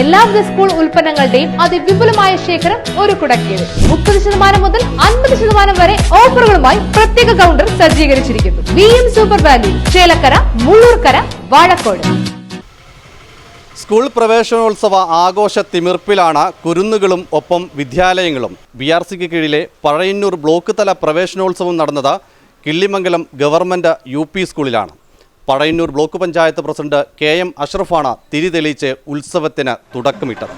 എല്ലാവിധ സ്കൂൾ ഉൽപ്പന്നങ്ങളുടെയും അതിവിപുലമായ ശേഖരം ഒരു കുടക്കീഴിൽ. മുപ്പത് ശതമാനം മുതൽ അൻപത് ശതമാനം വരെ ഓഫറുകളുമായി പ്രത്യേക കൗണ്ടർ സജ്ജീകരിച്ചിരിക്കുന്നു. V M super value Chelakkara Mullurkara Vazhakkode. School പ്രവേശനോത്സവ ആഘോഷ തിമിർപ്പിലാണ് കുരുന്നുകളും ഒപ്പം വിദ്യാലയങ്ങളും. ബി ആർ സിക്ക് കീഴിലെ പഴയന്നൂർ ബ്ലോക്ക് തല പ്രവേശനോത്സവം നടന്നത് കിള്ളിമംഗലം ഗവൺമെന്റ് യു സ്കൂളിലാണ്. Pazhayannur block panchayat president K M അഷ്റഫാണ് തിരി തെളിയിച്ച് ഉത്സവത്തിന് തുടക്കമിട്ടത്.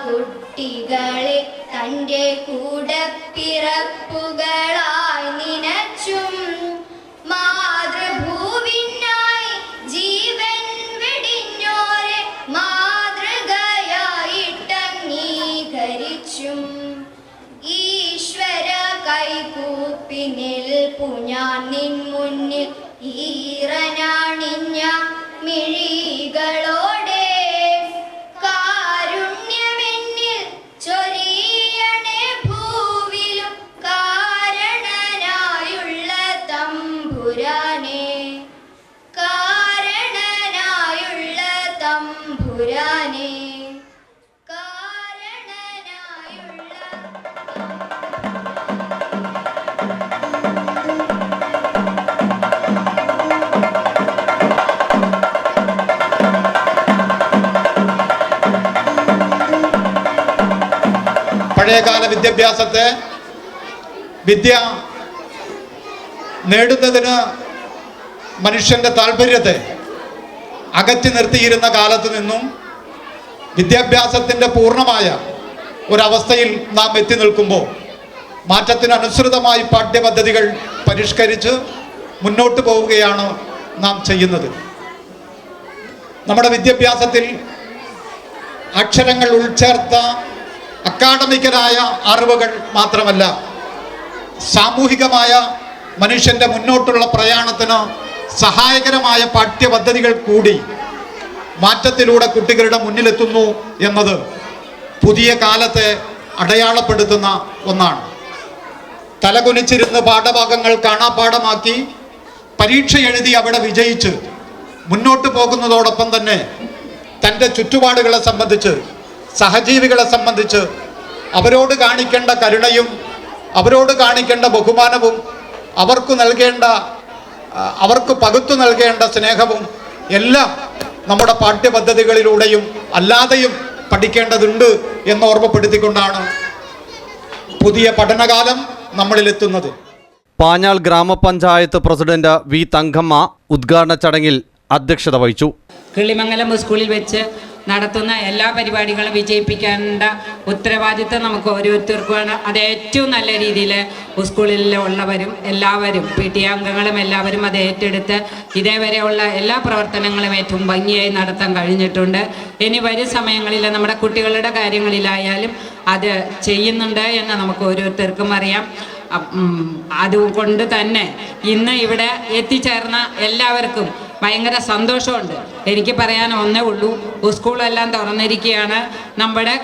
കുട്ടികളെ തന്റെ കൂടെ പിറപ്പുകളായി നിനച്ചും മാതൃഭൂവിനായി ജീവൻ വെടിഞ്ഞോരെ മാതൃകയായിട്ടംഗീകരിച്ചും ഈശ്വര കൈകൂപ്പി നിൽപ്പു നിൻ മുന്നിൽ ഈറനാണിഞ്ഞ മിഴികളോടെ തമ്പുരാനെ പഴയകാല വിദ്യാഭ്യാസത്തെ വിദ്യ നേടുന്നതിന് മനുഷ്യന്റെ താല്പര്യത്തെ അകറ്റി നിർത്തിയിരുന്ന കാലത്ത് നിന്നും വിദ്യാഭ്യാസത്തിന്റെ പൂർണമായ ഒരവസ്ഥയിൽ നാം എത്തി നിൽക്കുമ്പോൾ മാറ്റത്തിനനുസൃതമായി പാഠ്യപദ്ധതികൾ പരിഷ്കരിച്ച് മുന്നോട്ട് പോവുകയാണ് നാം ചെയ്യുന്നത്. നമ്മുടെ വിദ്യാഭ്യാസത്തിൽ അക്ഷരങ്ങൾ ഉൾച്ചേർത്ത അക്കാഡമിക്കലായ അറിവുകൾ മാത്രമല്ല സാമൂഹികമായ മനുഷ്യന്റെ മുന്നോട്ടുള്ള പ്രയാണത്തിന് സഹായകരമായ പാഠ്യപദ്ധതികൾ കൂടി മാറ്റത്തിലൂടെ കുട്ടികളുടെ മുന്നിലെത്തുന്നു എന്നത് പുതിയ കാലത്തെ അടയാളപ്പെടുത്തുന്ന ഒന്നാണ്. തലകുനിച്ചിരുന്ന് പാഠഭാഗങ്ങൾ കാണാപ്പാഠമാക്കി പരീക്ഷ എഴുതി അവിടെ വിജയിച്ച് മുന്നോട്ട് പോകുന്നതോടൊപ്പം തന്നെ തന്റെ ചുറ്റുപാടുകളെ സംബന്ധിച്ച് സഹജീവികളെ സംബന്ധിച്ച് അവരോട് കാണിക്കേണ്ട കരുണയും അവരോട് കാണിക്കേണ്ട ബഹുമാനവും അവർക്ക് നൽകേണ്ട അവർക്ക് പകുത്തു നൽകേണ്ട സ്നേഹവും എല്ലാം നമ്മുടെ പാഠ്യപദ്ധതികളിലൂടെയും അല്ലാതെയും പഠിക്കേണ്ടതുണ്ട് എന്ന് ഓർമ്മപ്പെടുത്തിക്കൊണ്ടാണ് പുതിയ പഠനകാലം നമ്മളിലെത്തുന്നത്. പാഞ്ഞാൾ ഗ്രാമപഞ്ചായത്ത് പ്രസിഡന്റ് വി തങ്കമ്മ ഉദ്ഘാടന ചടങ്ങിൽ അധ്യക്ഷത വഹിച്ചു. കിളിമംഗലം സ്കൂളിൽ വെച്ച് നടത്തുന്ന എല്ലാ പരിപാടികളും വിജയിപ്പിക്കേണ്ട ഉത്തരവാദിത്തം നമുക്ക് ഓരോരുത്തർക്കുമാണ്. അത് ഏറ്റവും നല്ല രീതിയിൽ സ്കൂളിൽ ഉള്ളവരും എല്ലാവരും പി ടി അംഗങ്ങളും എല്ലാവരും അത് ഏറ്റെടുത്ത് ഇതേവരെയുള്ള എല്ലാ പ്രവർത്തനങ്ങളും ഏറ്റവും ഭംഗിയായി നടത്താൻ കഴിഞ്ഞിട്ടുണ്ട്. ഇനി വരും സമയങ്ങളിൽ നമ്മുടെ കുട്ടികളുടെ കാര്യങ്ങളിലായാലും അത് ചെയ്യുന്നുണ്ട് എന്ന് നമുക്ക് ഓരോരുത്തർക്കും അറിയാം. അതുകൊണ്ട് തന്നെ ഇന്ന് ഇവിടെ എത്തിച്ചേർന്ന എല്ലാവർക്കും ഭയങ്കര സന്തോഷമുണ്ട്. എനിക്ക് പറയാൻ ഒന്നേ ഉള്ളൂ. സ്കൂളെല്ലാം തുറന്നിരിക്കുകയാണ്. നമ്മുടെ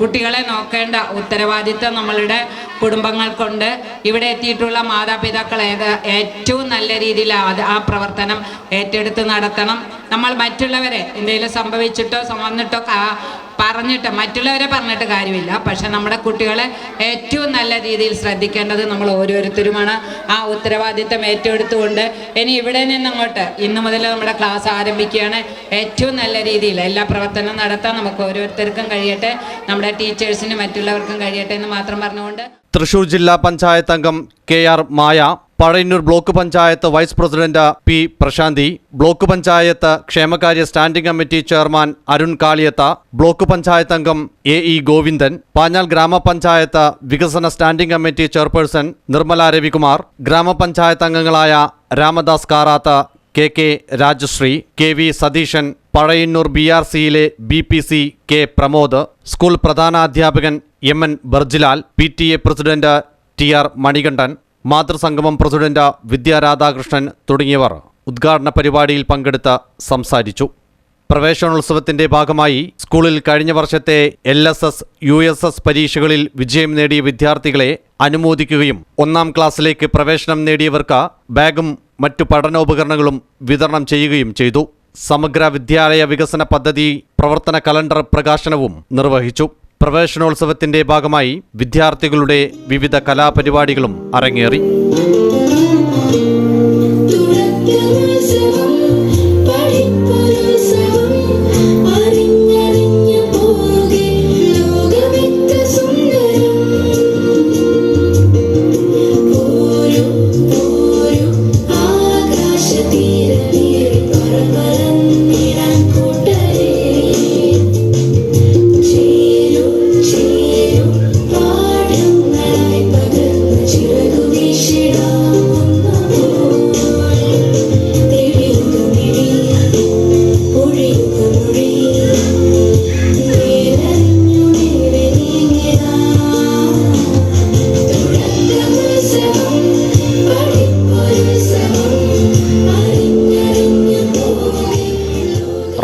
കുട്ടികളെ നോക്കേണ്ട ഉത്തരവാദിത്തം നമ്മളുടെ കുടുംബങ്ങൾക്കുണ്ട്. ഇവിടെ എത്തിയിട്ടുള്ള മാതാപിതാക്കൾ ഏത് ഏറ്റവും നല്ല രീതിയിൽ ആ പ്രവർത്തനം ഏറ്റെടുത്ത് നടത്തണം. നമ്മൾ മറ്റുള്ളവരെ എന്തെങ്കിലും സംഭവിച്ചിട്ടോ വന്നിട്ടോ പറഞ്ഞിട്ട് മറ്റുള്ളവരെ പറഞ്ഞിട്ട് കാര്യമില്ല. പക്ഷെ നമ്മുടെ കുട്ടികളെ ഏറ്റവും നല്ല രീതിയിൽ ശ്രദ്ധിക്കേണ്ടത് നമ്മൾ ഓരോരുത്തരുമാണ്. ആ ഉത്തരവാദിത്തം ഏറ്റെടുത്തുകൊണ്ട് ഇനി ഇവിടെ നിന്നങ്ങോട്ട് ഇന്ന് മുതൽ നമ്മുടെ ക്ലാസ് ആരംഭിക്കുകയാണ്. ഏറ്റവും നല്ല രീതിയിൽ എല്ലാ പ്രവർത്തനവും നടത്താൻ നമുക്ക് ഓരോരുത്തർക്കും കഴിയട്ടെ. നമ്മുടെ ടീച്ചേഴ്സിനും മറ്റുള്ളവർക്കും കഴിയട്ടെ എന്ന് മാത്രം പറഞ്ഞുകൊണ്ട് തൃശൂർ ജില്ലാ പഞ്ചായത്ത് അംഗം K R Maya Pazhayannur block panchayat vice president P Prashanthi block panchayat ക്ഷേമകാര്യ standing committee chairman Arun Kaliyath block panchayat അംഗം എ ഇ ഗോവിന്ദൻ പാഞ്ഞാൽ ഗ്രാമപഞ്ചായത്ത് വികസന standing committee chairperson Nirmala Ravikumar ഗ്രാമപഞ്ചായത്ത് അംഗങ്ങളായ Ramadas കാറാത്ത K K Rajasree K V Satheesan Pazhayannur B R സിയിലെ B P C K Pramod school പ്രധാനാധ്യാപകൻ M N Barjilal P T A president T R Manikandan മാതൃസംഗമം president വിദ്യാ രാധാകൃഷ്ണൻ തുടങ്ങിയവർ ഉദ്ഘാടന പരിപാടിയിൽ പങ്കെടുത്ത് സംസാരിച്ചു. പ്രവേശനോത്സവത്തിന്റെ ഭാഗമായി സ്കൂളിൽ കഴിഞ്ഞ വർഷത്തെ L S S U S S പരീക്ഷകളിൽ വിജയം നേടിയ വിദ്യാർത്ഥികളെ അനുമോദിക്കുകയും ഒന്നാം ക്ലാസ്സിലേക്ക് പ്രവേശനം നേടിയവർക്ക് ബാഗും മറ്റു പഠനോപകരണങ്ങളും വിതരണം ചെയ്യുകയും ചെയ്തു. സമഗ്ര വിദ്യാലയ വികസന പദ്ധതി പ്രവർത്തന കലണ്ടർ പ്രകാശനവും നിർവഹിച്ചു. പ്രവേശനോത്സവത്തിന്റെ ഭാഗമായി വിദ്യാർത്ഥികളുടെ വിവിധ കലാപരിപാടികളും അരങ്ങേറി.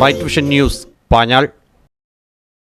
Right vision news Panjal